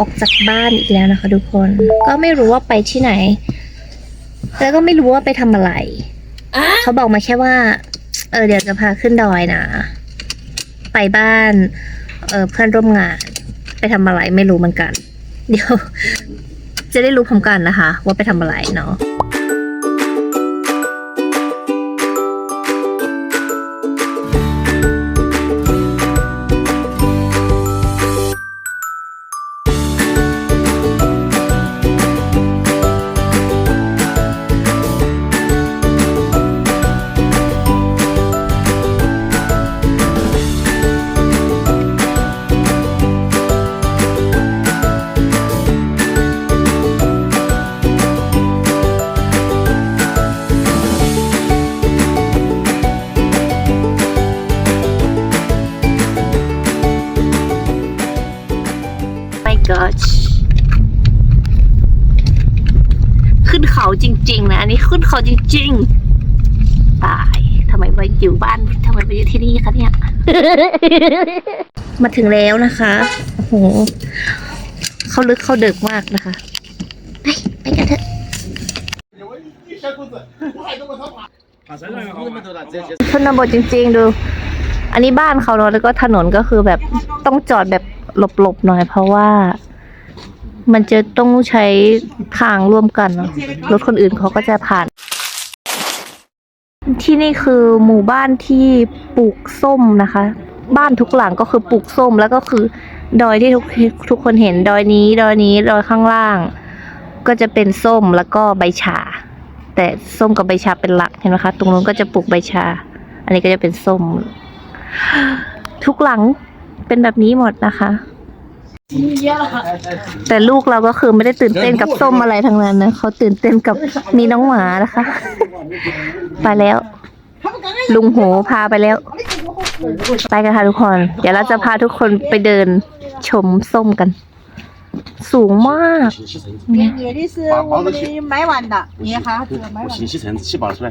ออกจากบ้านอีกแล้วนะคะทุกคน ก็ไม่รู้ว่าไปที่ไหน แล้วก็ไม่รู้ว่าไปทำอะไร เขาบอกมาแค่ว่า เออเดี๋ยวจะพาขึ้นดอยนะ ไปบ้าน เออเพื่อนร่วมงาน ไปทำอะไรไม่รู้เหมือนกัน เดี๋ยว จะได้รู้พร้อมกันนะคะ ว่าไปทำอะไรเนาะ ขึ้นเขาจริง ๆ นะ อันนี้ขึ้นเขาจริง ๆ ตายทำไมไปอยู่บ้านทำไมไปอยู่ที่นี่คะเนี่ย มาถึงแล้วนะคะ โอ้โห เขาลึกเขาเดึกมากนะคะ ไป ไปกันเถอะ ชนบทจริง ๆ ดู อันนี้บ้านเขาเนาะแล้วก็ถนนก็คือแบบต้องจอดแบบหลบๆหน่อยเพราะว่า มันจะต้องใช้ทางร่วมกันเนอะรถคนอื่นเขาก็จะผ่าน ที่นี่คือหมู่บ้านที่ปลูกส้มนะคะ บ้านทุกหลังก็คือปลูกส้มแล้วก็คือ ดอยที่ทุกทุกคนเห็นดอยนี้ ดอยนี้ดอยข้างล่าง ก็จะเป็นส้มแล้วก็ใบชา แต่ส้มกับใบชาเป็นหลักเห็นไหมคะตรงนู้นก็จะปลูกใบชา อันนี้ก็จะเป็นส้ม ทุกหลังเป็นแบบนี้หมดนะคะ แต่ลูกเราก็คือไม่ได้ตื่นเต้นกับส้มอะไรทั้งนั้นนะเขาตื่นเต้นกับมีน้องหมานะคะ ไปแล้ว ลุงโหพาไปแล้ว ไปกันค่ะทุกคน เดี๋ยวเราจะพาทุกคนไปเดินชมส้มกัน สูงมาก 野野的是我们的买完的，野哈子买完的。信息层七宝出来，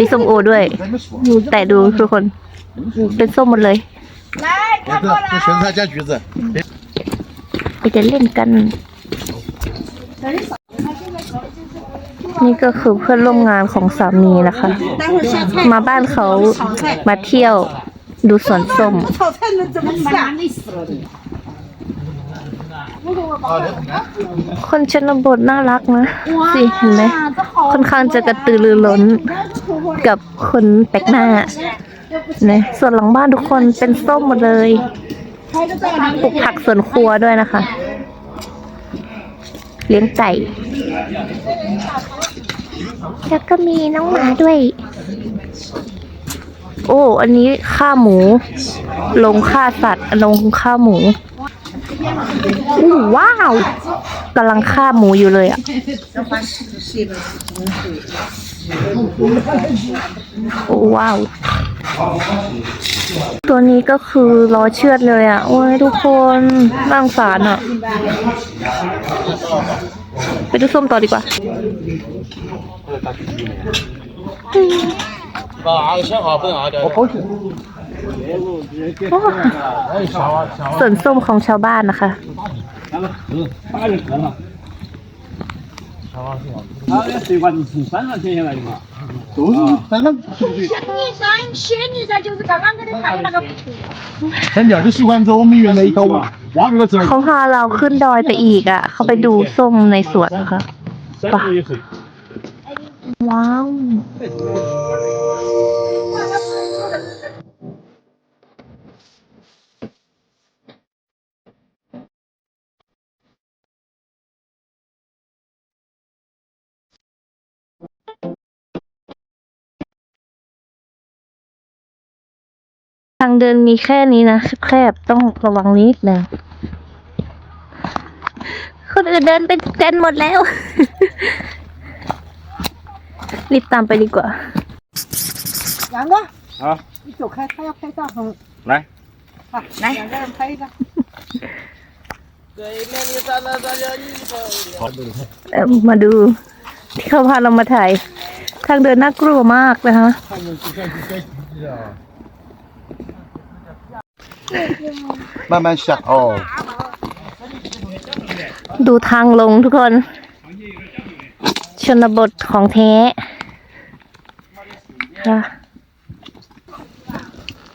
มีส้มโอด้วย แต่ดูทุกคน เป็นส้มหมดเลย 来，看过来。这芹菜加橘子， ไปจะเล่นกัน นี่ก็คือเพื่อนร่วมงานของสามีนะคะ มาบ้านเขามาเที่ยวดูสวนส้มคนชนบทน่ารักนะสิเห็นไหมค่อนข้างจะกระตือรือร้นกับคนแปลกหน้านะส่วนหลังบ้านทุกคนเป็นส้มหมดเลย ปลูกผักสวนครัวด้วยนะคะ เลี้ยงไก่ แล้วก็มีน้องหมาด้วย โอ้ อันนี้ฆ่าหมู ลงฆ่าสัตว์ ลงฆ่าหมูอู้ว้าวกำลังฆ่าหมูอยู่เลยอะ โอ้ว้าว ตัวนี้ก็คือรอเชือดเลยอะ โอ้ยทุกคนน่างสารอะ ไปดูส้มต่อดีกว่า ส่วนส้มของชาวบ้านนะคะ ฉันอยากจะชิวันโซมีอยู่ในเขาวัดก็เจอเขาพาเราขึ้นดอยไปอีกอะ เขาไปดูส้มในสวนค่ะว้าว ทางเดินมีแค่นี้นะแคบต้องระวังนิดนึงคนอื่นเดินเป็นกันหมดแล้ว รีบตามไปดีกว่ายังวะฮะจุกค่ใครใครจ้าของไหนไหนใครจ้ามาดูที่เขาพาเรามาถ่าย ทางเดินน่ากลัวมากเลยฮะ 慢慢下哦。 ดูทางลงทุกคน ชนบทของแท้ค่ะ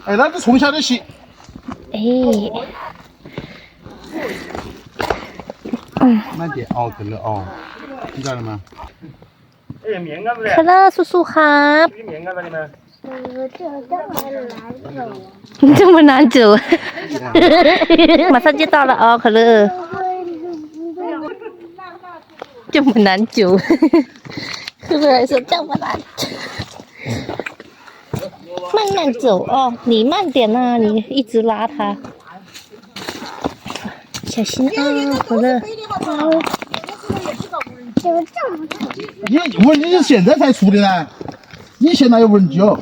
哎，那是从小的习， เอ้ย 慢点哦，对了哦，你知道了吗？哎，棉干子 ค 你这么难走啊！马上就到了哦，可乐。这么难走，可乐说这么难，慢慢走哦，你慢点呐、你一直拉他，小心啊，可乐。你我你是现在才出的呢，你现在有问题哦。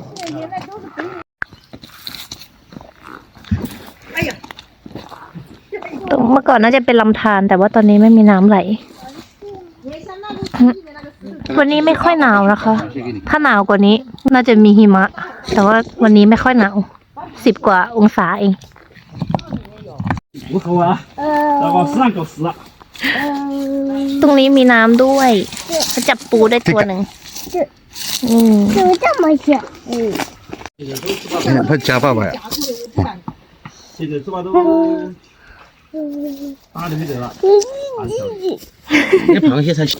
เมื่อก่อนน่าจะเป็นลำธารแต่ว่าตอนนี้ไม่มีน้ำไหล วันนี้ไม่ค่อยหนาวนะคะ ถ้าหนาวกว่านี้น่าจะมีหิมะ แต่ว่าวันนี้ไม่ค่อยหนาวสิบกว่าองศาเองตรงนี้มีน้ำด้วยเขาจับปูได้ตัวหนึ่งอืมเนี่ยพระเขาจับป้าไรอะ 大的没得了，那螃蟹才是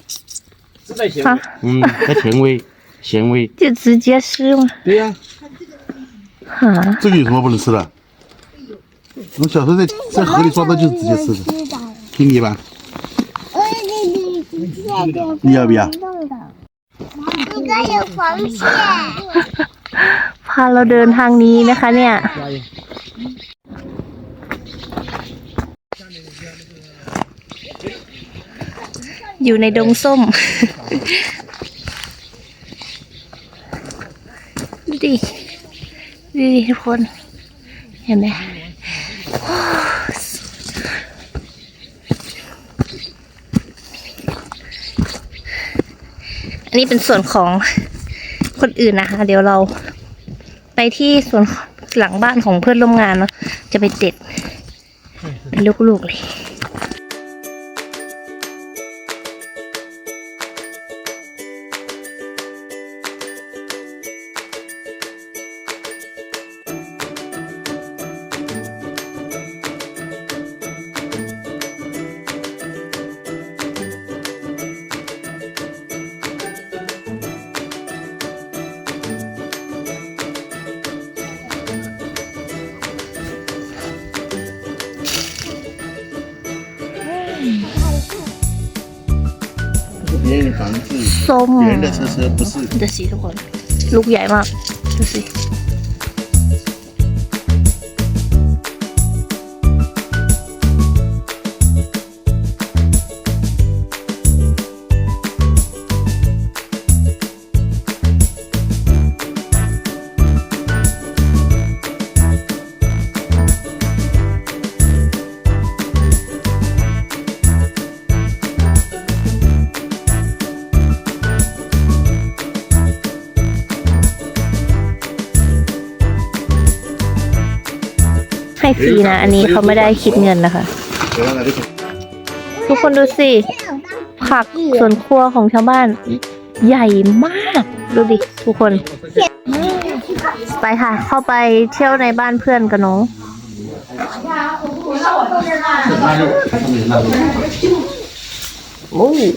在咸好，嗯，它甜味咸味。就直接吃吗？对呀、哈，这个有什么不能吃的？我小时候在在河里抓到就是直接吃的，听你吧，你要不要？那个有螃蟹。 พาเราเดินทางนี้นะคะ เนี่ย อยู่ในดงส้ม ดูดิ ดูดิทุกคน เห็นไหมอันนี้เป็นส่วนของคนอื่นนะคะ เดี๋ยวเราไปที่ส่วนหลังบ้านของเพื่อนร่วมงานเนาะจะไปเด็ดเป็นลูกๆเลย ส้มดูสิทุกคน ลูกใหญ่มาก ดูสิ ให้ฟรีนะ อันนี้เขาไม่ได้คิดเงินนะคะ ทุกคนดูสิ ผักสวนครัวของชาวบ้าน ใหญ่มาก ดูดิ ทุกคน ไปค่ะ เข้าไปเที่ยวในบ้านเพื่อนกันน้องโอ้นี่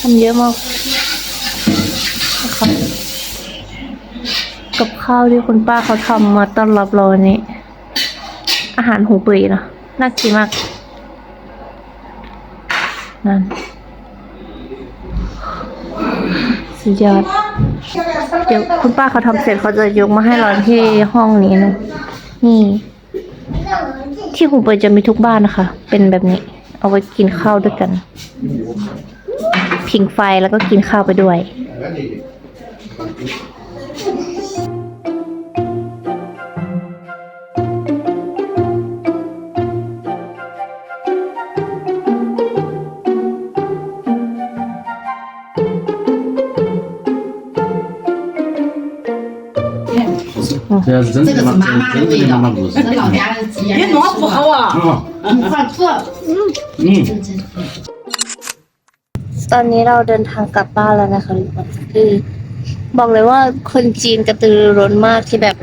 ทำเยอะมากนะคะ กับข้าวที่คุณป้าเขาทำมาต้อนรับเราวันนี้ อาหารหูปุยเนาะน่ากินมาก นั่น สุดยอด เดี๋ยวคุณป้าเขาทำเสร็จเขาจะยกมาให้เราที่ห้องนี้นะนี่ ที่หูเปยจะมีทุกบ้านนะคะ เป็นแบบนี้ เอาไว้กินข้าวด้วยกันผิงไฟแล้วก็กินข้าวไปด้วย อืม 这是真正的妈妈，真正的妈妈故事。老家的鸡别挪不好啊！啊，换错，嗯， ตอนนี้เราเดินทางกลับบ้านแล้วนะคะทุกคนคือบอกเลยว่าคนจีนกระตือรือร้นมากที่แบบ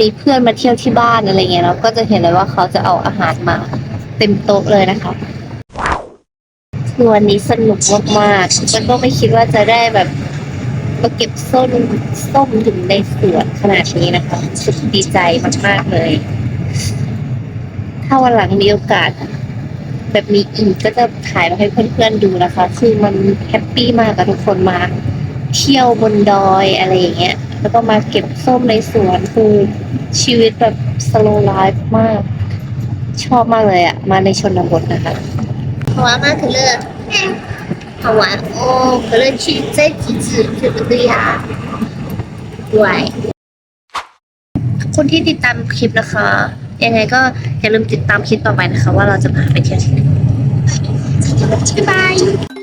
มีเพื่อนมาเที่ยวที่บ้านอะไรเงี้ยเราก็จะเห็นเลยว่าเขาจะเอาอาหารมาเต็มโต๊ะเลยนะคะคือวันนี้สนุกมากๆแล้วก็ไม่คิดว่าจะได้แบบ มาเก็บส้มส้มถึงได้สวนขนาดนี้นะคะสุดดีใจมากๆเลย ถ้าวันหลังมีโอกาส แบบนี้อีกก็จะถ่ายมาให้เพื่อนๆดูนะคะ คือมันแฮปปี้มากกับทุกคนมาเที่ยวบนดอยอะไรอย่างเงี้ย แล้วก็มาเก็บส้มในสวนคือชีวิตแบบสโลไลฟ์มาก ชอบมากเลยอะมาในชนบทนะคะเพราะว่ามาคือเลือก 好玩哦可乐去摘橘子对不对呀对ขอบคุณที่ติดตามคลิปนะคะ ยังไงก็อย่าลืมติดตามคลิปต่อไปนะคะ ว่าเราจะพาไปเที่ยวที่ไหนบ๊ายบาย